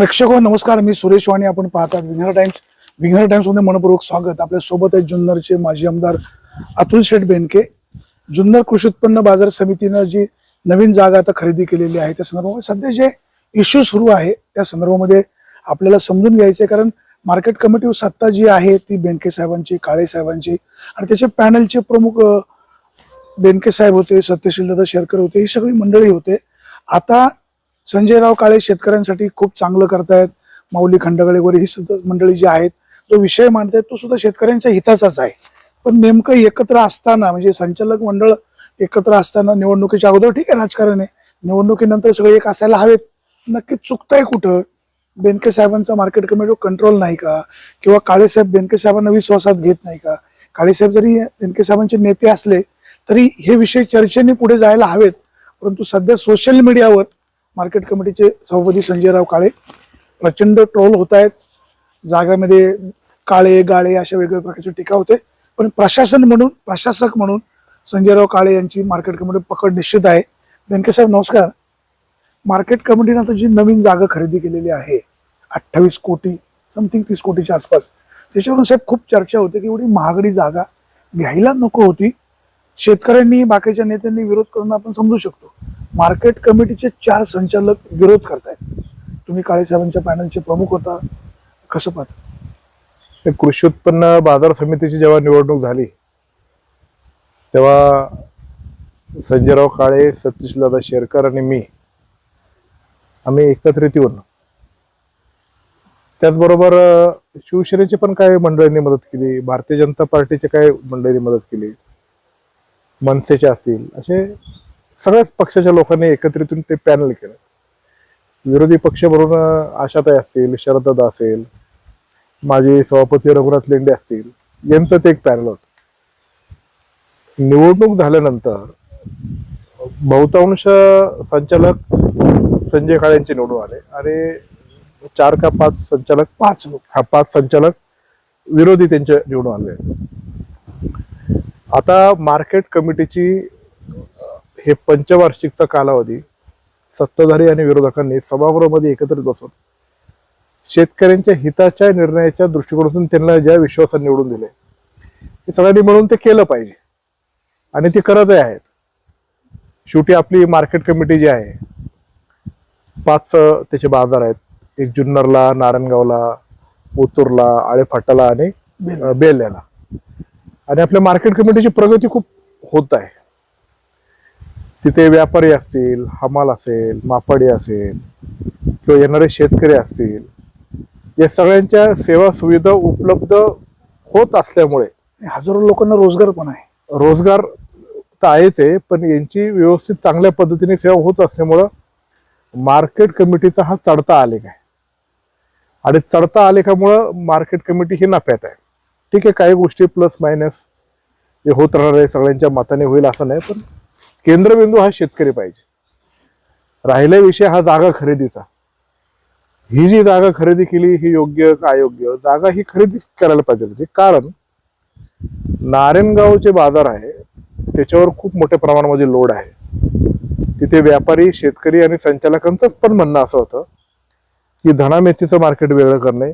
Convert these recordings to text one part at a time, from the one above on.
प्रेक्षक हो, नमस्कार मी सुरेश वाणी आपण पाहतात विघ्नर टाइम्स. विघ्नर टाइम्समध्ये मनपूर्वक स्वागत. आपल्यासोबत आहेत जुन्नरचे माजी आमदार अतुल शेठ बेनके. जुन्नर कृषी उत्पन्न बाजार समितीनं जी नवीन जागा आता खरेदी केलेली आहे त्या संदर्भामध्ये सध्या जे इश्यू सुरू आहे त्या संदर्भामध्ये आपल्याला समजून घ्यायचे कारण मार्केट कमिटी सत्ता जी आहे ती बेनके साहेबांची काळे साहेबांची आणि त्याचे पॅनलचे प्रमुख बेनके साहेब होते सत्यशील दादा शेरकर होते ही सगळी मंडळी होते. आता संजयराव काळे शेतकऱ्यांसाठी खूप चांगलं करतायत. माऊली खंडगळे वगैरे ही सुद्धा मंडळी जी आहेत जो विषय मांडतायत तो सुद्धा शेतकऱ्यांच्या हिताचाच आहे. पण नेमकं एकत्र असताना म्हणजे संचालक मंडळ एकत्र असताना निवडणुकीच्या अगोदर ठीक आहे राजकारण आहे निवडणुकीनंतर सगळे एक असायला हवेत. नक्की चुकताय कुठं? बेनके साहेबांचा मार्केट कमिटीवर कंट्रोल नाही का? किंवा काळेसाहेब बेनके साहेबांना विश्वासात घेत नाही का? काळेसाहेब जरी बेनके साहेबांचे नेते असले तरी हे विषय चर्चेने पुढे जायला हवेत. परंतु सध्या सोशल मीडियावर मार्केट कमिटीचे सभापती संजयराव काळे प्रचंड ट्रोल होत आहेत. जागामध्ये काळे गाळे अशा वेगवेगळ्या प्रकारची टीका होते. पण प्रशासन म्हणून प्रशासक म्हणून संजयराव काळे यांची मार्केट कमिटी पकड निश्चित आहे. बेनके साहेब नमस्कार. मार्केट कमिटीनं आता जी नवीन जागा खरेदी केलेली आहे अठ्ठावीस कोटी समथिंग तीस कोटीच्या आसपास त्याच्यावरून साहेब खूप चर्चा होते की एवढी महागडी जागा घ्यायला नको होती. शेतकऱ्यांनी बाकीच्या नेत्यांनी विरोध करणं आपण समजू शकतो. मार्केट कमिटीचे चार संचालक विरोध करतायत. तुम्ही काळेसाहेबांच्या पॅनलचे प्रमुख होता. कसं पाहता? कृषी उत्पन्न बाजार समितीची जेव्हा निवडणूक झाली तेव्हा संजयराव काळे सतीशदादा शेरकर आणि मी आम्ही एकत्रित येऊन त्याचबरोबर शिवसेनेची पण काही मंडळींनी मदत केली भारतीय जनता पार्टीचे काही मंडळींनी मदत केली मनसेचे असतील असे सगळ्याच पक्षाच्या लोकांनी एकत्रित ते पॅनल केलं. विरोधी पक्ष म्हणून आशाताई असतील शरददा असेल माजी सभापती रघुनाथ लेंडे असतील यांचं ते एक पॅनल होत. निवडणूक झाल्यानंतर बहुतांश संचालक संजय काळेंचे निवडून आले आणि चार का पाच संचालक पाच लोक हा पाच संचालक विरोधी त्यांचे निवडून आले. आता मार्केट कमिटीची हे पंचवार्षिकचा कालावधी सत्ताधारी आणि विरोधकांनी सभागृहामध्ये एकत्रित बसून शेतकऱ्यांच्या हिताच्या निर्णयाच्या दृष्टिकोनातून त्यांना ज्या विश्वासाने निवडून दिले ते सगळ्यांनी मिळून ते केलं पाहिजे. आणि ते करतही आहेत. शेवटी आपली मार्केट कमिटी जी आहे पाच त्याचे बाजार आहेत. एक जुन्नरला नारायणगावला ओतूरला आळेफाटाला आणि बेल्याला आणि आपल्या मार्केट कमिटीची प्रगती खूप होत आहे. तिथे व्यापारी असतील हमाल असेल मापाडी असेल किंवा येणारे शेतकरी असतील या सगळ्यांच्या सेवा सुविधा उपलब्ध होत असल्यामुळे हजारो लोकांना रोजगार पण आहे. रोजगार तर आहेच आहे पण यांची व्यवस्थित चांगल्या पद्धतीने सेवा होत असल्यामुळं मार्केट कमिटीचा हा चढता आलेख आहे. आणि चढता आलेखामुळं मार्केट कमिटी ही नफ्यात आहे. ठीक आहे काही गोष्टी प्लस मायनस हे होत राहणार आहे सगळ्यांच्या मताने होईल असं नाही पण केंद्रबिंदू हा शेतकरी पाहिजे. राहिला विषय हा जागा खरेदीचा. ही जी जागा खरेदी केली ही योग्य का अयोग्य? जागा ही खरेदीच करायला पाहिजे. होती कारण नारायणगावचे बाजार आहे त्याच्यावर खूप मोठ्या प्रमाणामध्ये लोड आहे. तिथे व्यापारी शेतकरी आणि संचालकांचंच पण म्हणणं असं होतं की धना मेथीचं मार्केट वेगळं करणे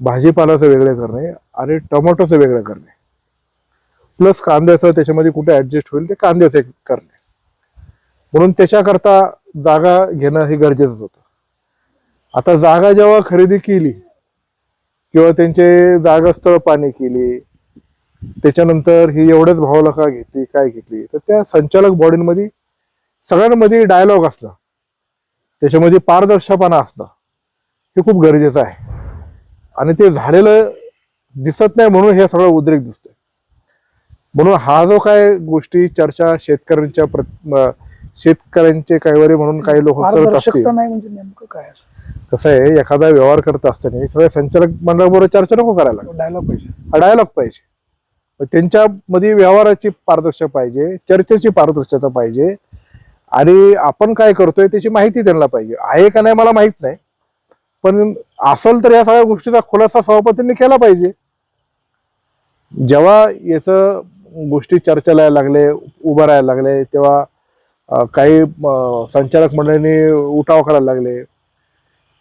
भाजीपालाचं वेगळं करणे आणि टोमॅटोचं वेगळं करणे. प्लस कांद्याचं त्याच्यामध्ये कुठे ऍडजस्ट होईल ते कांद्याचं करणे. म्हणून त्याच्याकरता जागा घेणं हे गरजेचंच होतं. आता जागा जेव्हा खरेदी केली किंवा त्यांचे जागास्थळ पाणी केली त्याच्यानंतर ही एवढ्याच भावाला का घेतली काय घेतली तर त्या संचालक बॉडींमध्ये सगळ्यांमध्ये डायलॉग असणं त्याच्यामध्ये पारदर्शकपणा असणं हे खूप गरजेचं आहे. आणि ते झालेलं दिसत नाही म्हणून हे सगळं उद्रेक दिसतं म्हणून हा जो काय गोष्टी चर्चा शेतकऱ्यांच्या शेतकऱ्यांचे काहीवरी म्हणून काही लोक करत असतील. म्हणजे नेमकं काय असं? कसं आहे एखादा व्यवहार करत असताना सगळ्या संचालक मंडळाबरोबर चर्चा नको करायला डायलॉग पाहिजे. डायलॉग पाहिजे. त्यांच्यामध्ये व्यवहाराची पारदर्शकता पाहिजे चर्चेची पारदर्शकता पाहिजे. आणि आपण काय करतोय त्याची माहिती त्यांना पाहिजे. आहे का नाही मला माहीत नाही. पण असल तर या सगळ्या गोष्टीचा खुलासा सभापतींनी केला पाहिजे. जेव्हा याचं गोष्टी चर्चेला लागले उभं राहायला लागले तेव्हा काही संचालक मंडळींनी उठाव करायला लागले.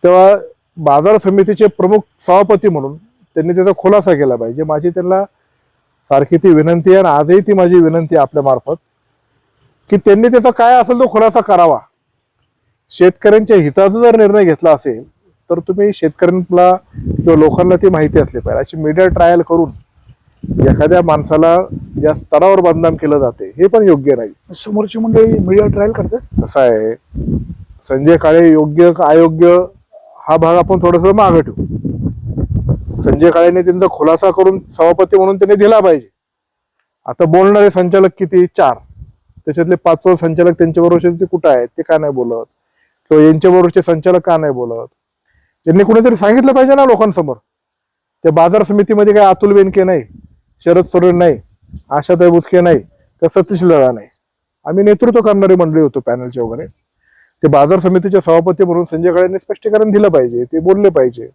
तेव्हा बाजार समितीचे प्रमुख सभापती म्हणून त्यांनी त्याचा खुलासा केला पाहिजे. माझी त्यांना सारखी ती विनंती आहे आणि आजही ती माझी विनंती आहे आपल्या मार्फत की त्यांनी त्याचा काय असेल तो खुलासा करावा. शेतकऱ्यांच्या हिताचा जर निर्णय घेतला असेल तर तुम्ही शेतकऱ्यांना किंवा लोकांना ती माहिती असली पाहिजे. अशी मीडिया ट्रायल करून एखाद्या माणसाला ज्या स्तरावर बदनाम केलं जाते हे पण योग्य नाही. समोरची मंडळी मीडिया ट्रायल करतात कसं आहे संजय काळे योग्य का अयोग्य हा भाग आपण थोडस मागे ठेवू. संजय काळेने त्यांचा खुलासा करून सभापती म्हणून त्यांनी दिला पाहिजे. आता बोलणारे संचालक किती? चार. त्याच्यातले पाच सहा संचालक त्यांच्या बरोबर ते कुठं आहेत ते का नाही बोलत? किंवा यांच्या बरोबरचे संचालक का नाही बोलत? त्यांनी कुणीतरी सांगितलं पाहिजे ना लोकांसमोर. त्या बाजार समितीमध्ये काय अतुल बेनके नाही. शरद सोरेन नाही आशाताई बुचके नाही तर सतीश लढा नाही. आम्ही नेतृत्व करणारी मंडळी होतो पॅनलचे वगैरे. ते बाजार समितीचे सभापती म्हणून संजय काळेंनी स्पष्टीकरण दिलं पाहिजे ते बोलले पाहिजे.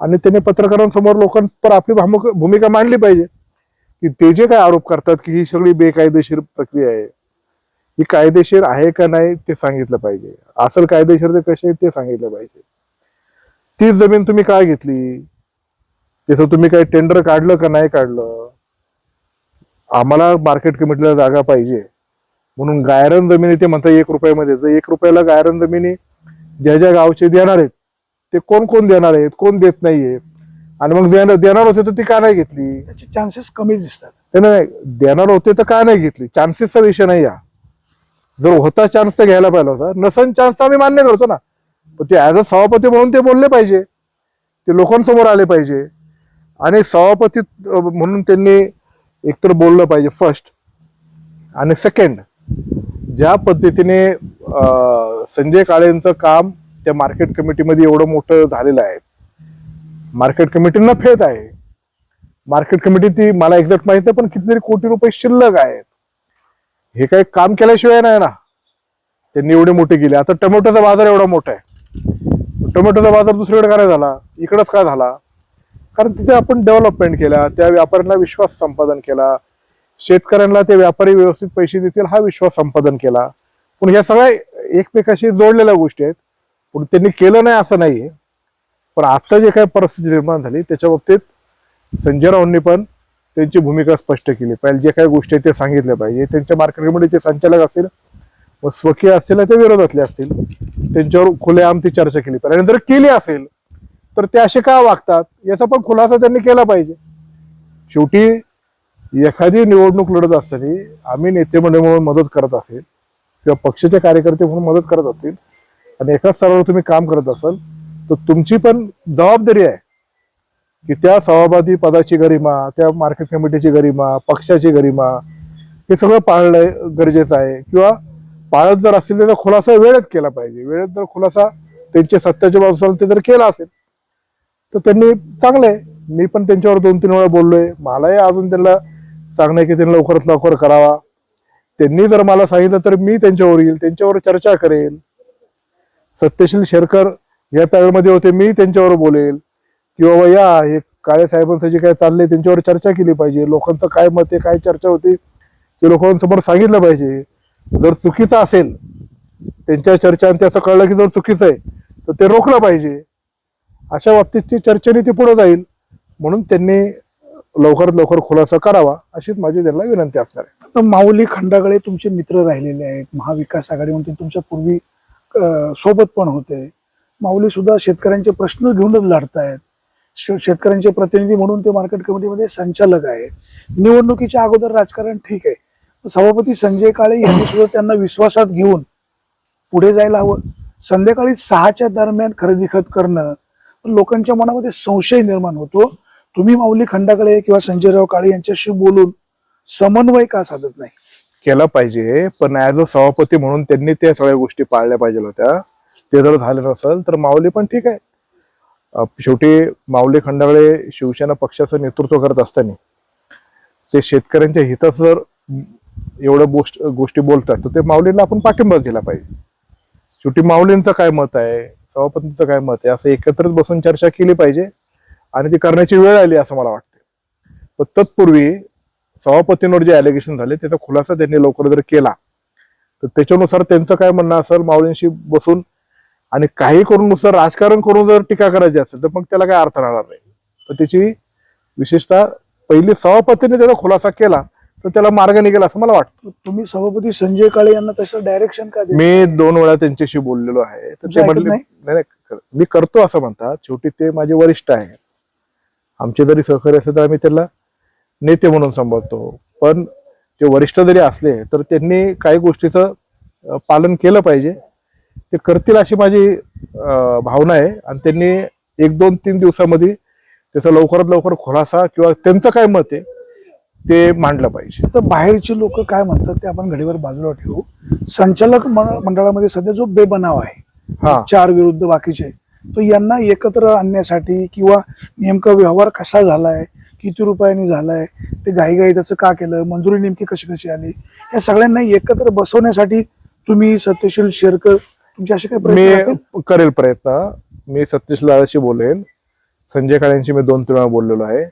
आणि त्याने पत्रकारांसमोर लोकांपर आपली भूमिका मांडली पाहिजे. की ते जे काय आरोप करतात की ही सगळी बेकायदेशीर प्रक्रिया आहे ही कायदेशीर आहे का नाही ते सांगितलं पाहिजे. असल कायदेशीर ते कसे ते सांगितलं पाहिजे. तीच जमीन तुम्ही काय घेतली? त्याचं तुम्ही काही टेंडर काढलं का नाही काढलं? आम्हाला मार्केट कमिटीला जागा पाहिजे. म्हणून गायरन जमिनी ते म्हणतात एक रुपयामध्ये. जर एक रुपयाला गायरन जमिनी ज्या ज्या गावचे देणार आहेत ते कोण कोण देणार आहेत कोण देत नाहीये? आणि मग देणार होते तर ती का नाही घेतली? त्याचे चान्सेस कमी दिसतात. ते नाही देणार होते तर का नाही घेतली? चान्सेसचा विषय नाही या जर होता चान्स तर घ्यायला पाहिजे होता. नसन चान्स तर आम्ही मान्य करतो ना. पण ते ऍज अ सभापती म्हणून ते बोलले पाहिजे. ते लोकांसमोर आले पाहिजे. आणि सभापती म्हणून त्यांनी एकतर बोललं पाहिजे फर्स्ट आणि सेकंड ज्या पद्धतीने संजय काळेंचं काम त्या मार्केट कमिटीमध्ये एवढं मोठं झालेलं आहे. मार्केट कमिटींना फेत आहे. मार्केट कमिटी ती मला एक्झॅक्ट माहीत नाही पण कितीतरी कोटी रुपये शिल्लक आहेत. हे काही काम केल्याशिवाय नाही ना. त्यांनी एवढे मोठे केले. आता टोमॅटोचा बाजार एवढा मोठा आहे. टोमॅटोचा बाजार दुसरीकडे काय झाला? इकडंच काय झाला? कारण तिथे आपण डेव्हलपमेंट केला त्या व्यापाऱ्यांना विश्वास संपादन केला शेतकऱ्यांना ते व्यापारी व्यवस्थित पैसे देतील हा विश्वास संपादन केला. पण ह्या सगळ्या एकमेकाशी जोडलेल्या गोष्टी आहेत. पण त्यांनी केलं नाही असं नाहीये. पण आता जे काही परिस्थिती निर्माण झाली त्याच्या बाबतीत संजय रावांनी पण त्यांची भूमिका स्पष्ट केली. पाहिजे जे काही गोष्टी आहेत ते सांगितल्या पाहिजे. त्यांच्या मार्केट कमिटीचे संचालक असतील व स्वकीय असतील ते विरोधातले असतील त्यांच्यावर खुलेआम ती चर्चा केली पाहिजे. आणि जर केली असेल तर ते असे का वागतात? याचा पण खुलासा त्यांनी केला पाहिजे. शेवटी एखादी निवडणूक लढत असताना आम्ही नेते मंडळ म्हणून मदत करत असेल किंवा पक्षाचे कार्यकर्ते म्हणून मदत करत असतील आणि एकाच स्तरावर तुम्ही काम करत असाल तर तुमची पण जबाबदारी आहे की त्या सभापती पदाची गरिमा त्या मार्केट कमिटीची गरिमा पक्षाची गरिमा हे सगळं पाळणं गरजेचं आहे. किंवा पाळत जर असेल त्याचा खुलासा वेळेत केला पाहिजे. वेळेत जर खुलासा त्यांच्या सत्याच्या बाजूला ते जर केला असेल तर त्यांनी चांगलं आहे. मी पण त्यांच्यावर दोन तीन वेळा बोललोय. मलाही अजून त्यांना सांगणं आहे की त्यांनी लवकरात लवकर करावा. त्यांनी जर मला सांगितलं तर मी त्यांच्यावर येईल त्यांच्यावर चर्चा करेल. सत्यशील शेरकर या पॅनलमध्ये होते मी त्यांच्यावर बोलेल. की बाबा या हे काळे साहेबांचं जे काय चाललंय त्यांच्यावर चर्चा केली पाहिजे. लोकांचं काय मत आहे काय चर्चा होती ते लोकांसमोर सांगितलं पाहिजे. जर चुकीचं असेल त्यांच्या चर्चा आणि त्याचं कळलं की जर चुकीचं आहे तर ते रोखलं पाहिजे. अशा बाबतीतची चर्चेने ती पुढे जाईल. म्हणून त्यांनी लवकरात लवकर खुलासा करावा अशीच माझी त्यांना विनंती असणार आहे. आता माऊली खंडागळे तुमचे मित्र राहिलेले आहेत महाविकास आघाडी म्हणून ते तुमच्या पूर्वी सोबत पण होते. माऊली सुद्धा शेतकऱ्यांचे प्रश्न घेऊनच लढतायत. शे- शेतकऱ्यांचे प्रतिनिधी म्हणून ते मार्केट कमिटीमध्ये संचालक आहेत. निवडणुकीच्या अगोदर राजकारण ठीक आहे. सभापती संजय काळे यांनी सुद्धा त्यांना विश्वासात घेऊन पुढे जायला हवं. संध्याकाळी सहाच्या दरम्यान खरेदी खत करणं लोकांच्या मनामध्ये संशय निर्माण होतो. तुम्ही माऊली खंडाकडे किंवा संजयराव काळे यांच्याशी बोलून समन्वय का साधत नाही? केला पाहिजे पण ऍज अ सभापती म्हणून त्यांनी त्या सगळ्या गोष्टी पाळल्या पाहिजे होत्या. ते जर झालं नसेल तर माऊली पण ठीक आहे. शेवटी माऊली खंडागळे शिवसेना पक्षाचं नेतृत्व करत असताना ते शेतकऱ्यांच्या हिताचं जर एवढ्या गोष्ट गोष्टी बोलतात तर ते माऊलींना आपण पाठिंबा दिला पाहिजे. शेवटी माऊलींचं काय मत आहे? सभापतींचं काय मत आहे? असं एकत्रित बसून चर्चा केली पाहिजे आणि ती करण्याची वेळ आली असं मला वाटतं पण तत्पूर्वी सभापतींवर जे अलिगेशन झाले त्याचा खुलासा त्यांनी लवकर जर केला तर त्याच्यानुसार त्यांचं काय म्हणणं असेल माऊलींशी बसून आणि काही करून नुसतं राजकारण करून जर टीका करायची असेल तर मग त्याला काय अर्थ राहणार नाही. तर त्याची विशेषतः पहिली सभापतीने त्याचा खुलासा केला तर त्याला मार्ग निघेल असं मला वाटतं. तुम्ही सभापती संजय काळे यांना तसं डायरेक्शन का मी दोन वेळा त्यांच्याशी बोललेलो आहे. तर तुमचं ते ऐकत म्हणले नाही? नाही नाही, कर- मी करतो असं म्हणतात. शेवटी ते माझे वरिष्ठ आहेत. आमचे जरी सहकारी असले तर आम्ही त्याला नेते म्हणून संबोधतो. पण ते वरिष्ठ जरी असले तर त्यांनी काही गोष्टीचं अं, पालन केलं पाहिजे. ते करतील अशी माझी अं, भावना आहे. आणि त्यांनी एक दोन तीन दिवसामध्ये त्याचा लवकरात लवकर खुलासा किंवा त्यांचं काय मत आहे ते मांडलं पाहिजे. आता बाहेरची लोक काय म्हणतात ते आपण घडीवर बाजूला ठेवू. संचालक मंड- मंडळामध्ये सध्या जो बेबनाव आहे हा. चार विरुद्ध बाकीचे तो यांना एकत्र आणण्यासाठी किंवा नेमका व्यवहार कसा झालाय किती रुपयांनी झालाय ते घाईघाई त्याचं का केलं मंजुरी नेमकी कशी कशी आली या सगळ्यांना एकत्र बसवण्यासाठी तुम्ही सत्यशील शेरकर तुमचे असे काही प्रयत्न करेल प्रयत्न. मी सतीश लालाशी बोलेल संजय काळेंशी मी दोन तीन वेळा बोललेलो आहे.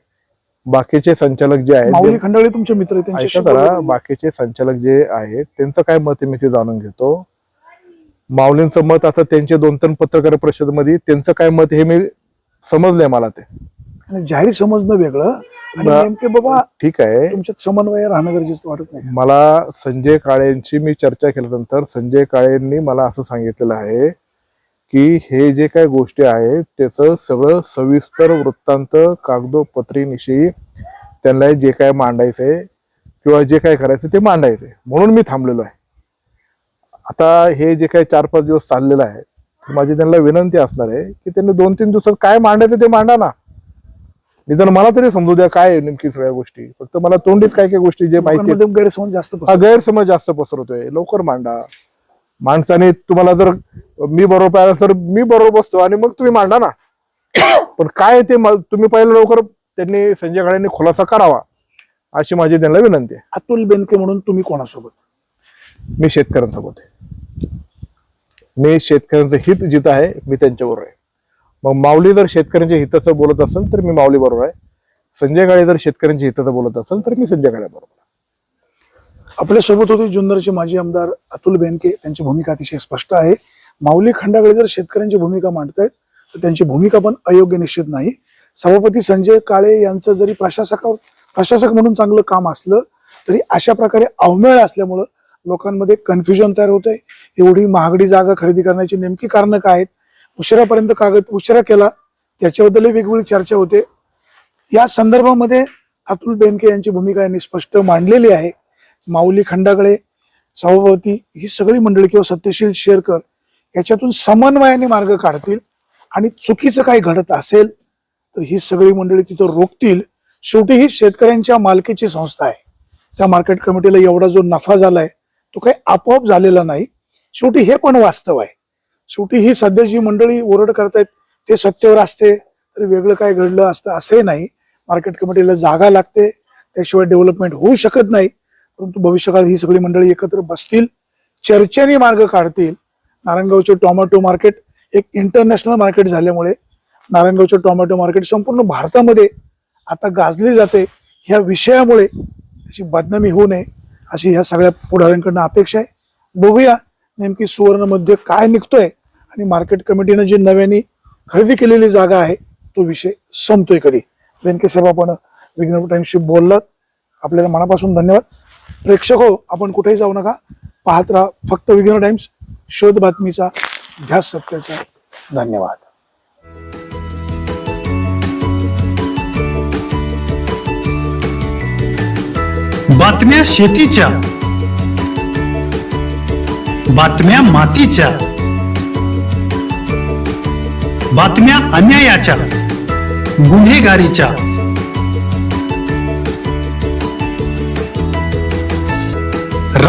बाकीचे संचालक जे आहेत खंडाळे तुमचे मित्र जरा. बाकीचे संचालक जे आहेत त्यांचं काय मत मी ते जाणून घेतो. माऊलींचं मत आता त्यांचे दोन तीन पत्रकार परिषदेमध्ये त्यांचं काय मत हे मी समजलंय मला ते. आणि जाहीर समजणं वेगळं. बाबा ठीक आहे. तुमच्यात समन्वय राहणं गरजेचं वाटत नाही. मला संजय काळेंची मी चर्चा केल्यानंतर संजय काळेंनी मला असं सांगितलेलं आहे की हे जे काही गोष्टी आहेत त्याचं सगळं सविस्तर वृत्तांत कागदोपत्रीनिशी त्यांना जे काय मांडायचंय किंवा जे काय करायचं ते मांडायचंय. म्हणून मी थांबलेलो आहे. आता हे जे काही चार पाच दिवस चाललेलं आहे माझी त्यांना विनंती असणार आहे की त्यांनी दोन तीन दिवसात काय मांडायचं ते मांडा ना. निदान मला तरी समजू द्या काय आहे नेमकी सगळ्या गोष्टी. फक्त मला तोंडीच काय काय गोष्टी जे माहिती गैरसमज जास्त. गैरसमज जास्त पसरतोय. लवकर मांडा. माणसाने तुम्हाला जर मी बरोबर पाहिलं तर मी बरोबर बसतो आणि मग तुम्ही मांडा ना. पण काय ते तुम्ही पहिलं लवकर त्यांनी संजय काळेंनी खुलासा करावा अशी माझी त्यांना विनंती आहे. अतुल बेनके म्हणून तुम्ही कोणासोबत? मी शेतकऱ्यांसोबत आहे. मी शेतकऱ्यांचं हित जिथं आहे मी त्यांच्याबरोबर आहे. मग माऊली जर शेतकऱ्यांच्या हिताचं बोलत असेल तर मी माऊली बरोबर आहे. संजय काळे जर शेतकऱ्यांच्या हिताचं बोलत असेल तर मी संजय काळे बरोबर आपल्यासोबत आपल्यासोबत होते जुन्नरचे माजी आमदार अतुल बेनके. त्यांची भूमिका अतिशय स्पष्ट आहे. माऊली खंडाकडे जर शेतकऱ्यांची भूमिका मांडतायत तर त्यांची भूमिका पण अयोग्य निश्चित नाही. सभापती संजय काळे यांचं जरी प्रशासकावर प्रशासक म्हणून चांगलं काम असलं तरी अशा प्रकारे अवमेळ असल्यामुळं लोकांमध्ये कन्फ्युजन तयार होतंय. एवढी महागडी जागा खरेदी करण्याची नेमकी कारणं काय आहेत? उशिरापर्यंत कागद उशिरा केला त्याच्याबद्दलही वेगवेगळी चर्चा होते. या संदर्भामध्ये अतुल बेनके यांची भूमिका यांनी स्पष्ट मांडलेली आहे. माऊली खंडागळे सभापती ही सगळी मंडळी किंवा सत्यशील शेरकर याच्यातून समन्वयाने मार्ग काढतील आणि चुकीचं काही घडत असेल तर ही सगळी मंडळी तिथं रोखतील. शेवटी ही शेतकऱ्यांच्या मालकीची संस्था आहे. त्या मार्केट कमिटीला एवढा जो नफा झालाय तो काही आपोआप झालेला नाही. शेवटी हे पण वास्तव आहे. शेवटी ही सध्या जी मंडळी ओरड करतायत ते सत्तेवर असते तर वेगळं काय घडलं असतं असंही नाही. मार्केट कमिटीला जागा लागते त्याशिवाय डेव्हलपमेंट होऊ शकत नाही. परंतु भविष्यकाळात ही सगळी मंडळी एकत्र बसतील चर्चेने मार्ग काढतील. नारायणगावचे टोमॅटो मार्केट एक इंटरनॅशनल मार्केट झाल्यामुळे नारायणगावचे टोमॅटो मार्केट संपूर्ण भारतामध्ये आता गाजली जाते. ह्या विषयामुळे त्याची बदनामी होऊ नये अशी ह्या सगळ्या पुढाऱ्यांकडनं अपेक्षा आहे. बघूया नेमकी सुवर्णमध्ये काय निघतोय आणि मार्केट कमिटीनं जी नव्याने खरेदी केलेली जागा आहे तो विषय संपतोय कधी. व्यंकेसाहेब आपण विघ्न टाइमशी बोललात. आपल्याला मनापासून धन्यवाद. प्रेक्षक हो आपण कुठेही जाऊ नका. पाहत राहा फक्त विज्ञान टाइम्स. शोध बातमीचा ध्यास सत्याचा. धन्यवाद. बातम्या शेतीच्या. बातम्या मातीच्या. बातम्या अन्यायाच्या. गुन्हेगारीच्या.